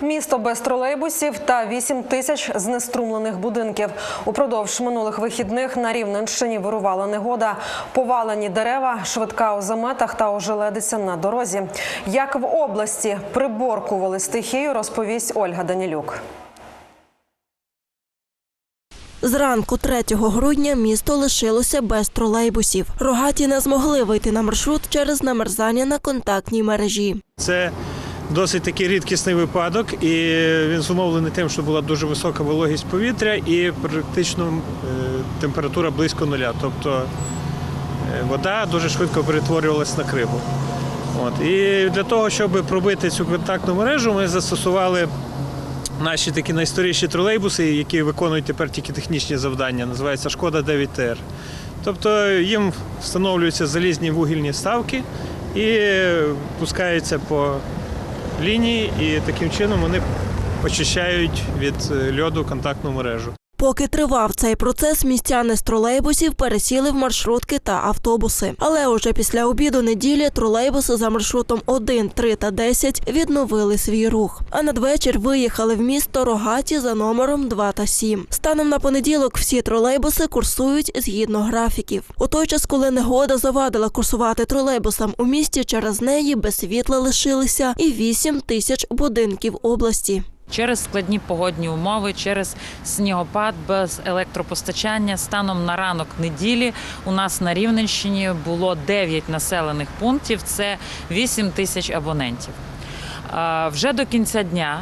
Місто без тролейбусів та 8 тисяч знеструмлених будинків. Упродовж минулих вихідних на Рівненщині вирувала негода, повалені дерева, швидка у заметах та ожеледиця на дорозі. Як в області приборкували стихію, розповість Ольга Данілюк. Зранку 3 грудня місто лишилося без тролейбусів. Рогаті не змогли вийти на маршрут через намерзання на контактній мережі. Це досить такий рідкісний випадок, і він зумовлений тим, що була дуже висока вологість повітря і практично е, температура близько нуля. Тобто е, вода дуже швидко перетворювалася на криву. От. І для того, щоб пробити цю контактну мережу, ми застосували наші такі найстаріші тролейбуси, які виконують тепер тільки технічні завдання. Називається Шкода 9ТР. Тобто їм встановлюються залізні вугільні ставки і пускаються по лінії, і таким чином вони очищають від е, льоду контактну мережу. Поки тривав цей процес, містяни з тролейбусів пересіли в маршрутки та автобуси. Але уже після обіду неділі тролейбуси за маршрутом 1, 3 та 10 відновили свій рух. А надвечір виїхали в місто Рогаті за номером 2 та 7. Станом на понеділок всі тролейбуси курсують згідно графіків. У той час, коли негода завадила курсувати тролейбусам у місті, через неї без світла лишилися і 8 тисяч будинків області. Через складні погодні умови, через снігопад без електропостачання станом на ранок неділі у нас на Рівненщині було 9 населених пунктів. Це 8 тисяч абонентів. Вже до кінця дня.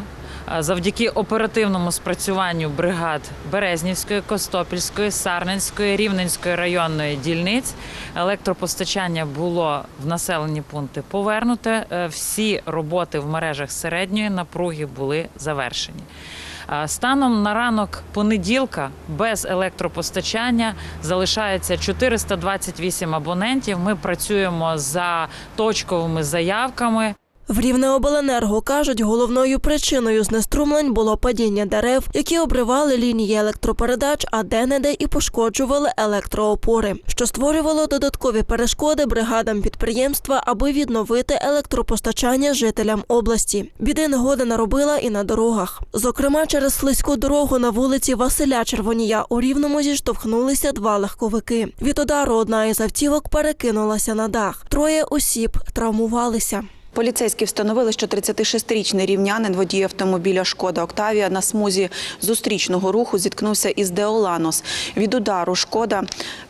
Завдяки оперативному спрацюванню бригад Березнівської, Костопільської, Сарненської, Рівненської районної дільниць електропостачання було в населені пункти повернуте. Е, Всі роботи в мережах середньої напруги були завершені. Станом на ранок понеділка без електропостачання залишається 428 абонентів. Ми працюємо за точковими заявками. В Рівнеобленерго кажуть, головною причиною знеструмлень було падіння дерев, які обривали лінії електропередач, а де-не-де і пошкоджували електроопори, що створювало додаткові перешкоди бригадам підприємства, аби відновити електропостачання жителям області. Біди негода наробила і на дорогах. Зокрема, через слизьку дорогу на вулиці Василя Червонія у Рівному зіштовхнулися два легковики. Від удару одна із автівок перекинулася на дах. Троє осіб травмувалися. Поліцейські встановили, що 36-річний рівнянин водій автомобіля «Шкода Октавія» на смузі зустрічного руху зіткнувся із Деоланос. Від удару «Шкода»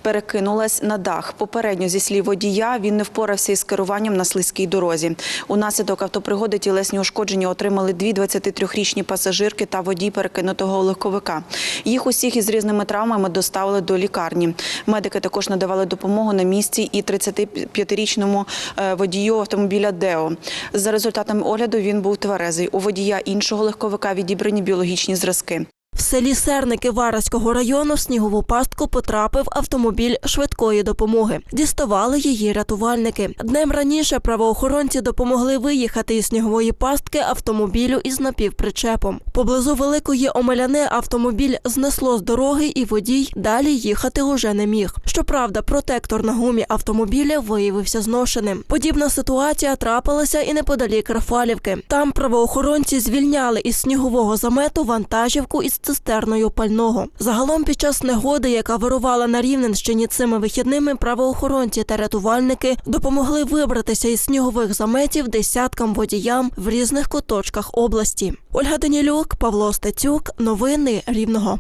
перекинулась на дах. Попередньо, зі слів водія, він не впорався із керуванням на слизькій дорозі. Унаслідок автопригоди тілесні ушкодження отримали дві 23-річні пасажирки та водій перекинутого легковика. Їх усіх із різними травмами доставили до лікарні. Медики також надавали допомогу на місці і 35-річному е, водію автомобіля «Део». За результатами огляду він був тверезий. У водія іншого легковика відібрані біологічні зразки. В селі Серники Вараського району в снігову пастку потрапив автомобіль швидкої допомоги. Діставали її рятувальники. Днем раніше правоохоронці допомогли виїхати із снігової пастки автомобілю із напівпричепом. Поблизу великої омеляни автомобіль знесло з дороги, і водій далі їхати уже не міг. Щоправда, протектор на гумі автомобіля виявився зношеним. Подібна ситуація трапилася і неподалік Рафалівки. Там правоохоронці звільняли із снігового замету вантажівку із цистерною пального. Загалом під час негоди, яка вирувала на Рівненщині цими вихідними, правоохоронці та рятувальники допомогли вибратися із снігових заметів десяткам водіям в різних куточках області. Ольга Данілюк, Павло Стецюк, новини Рівного.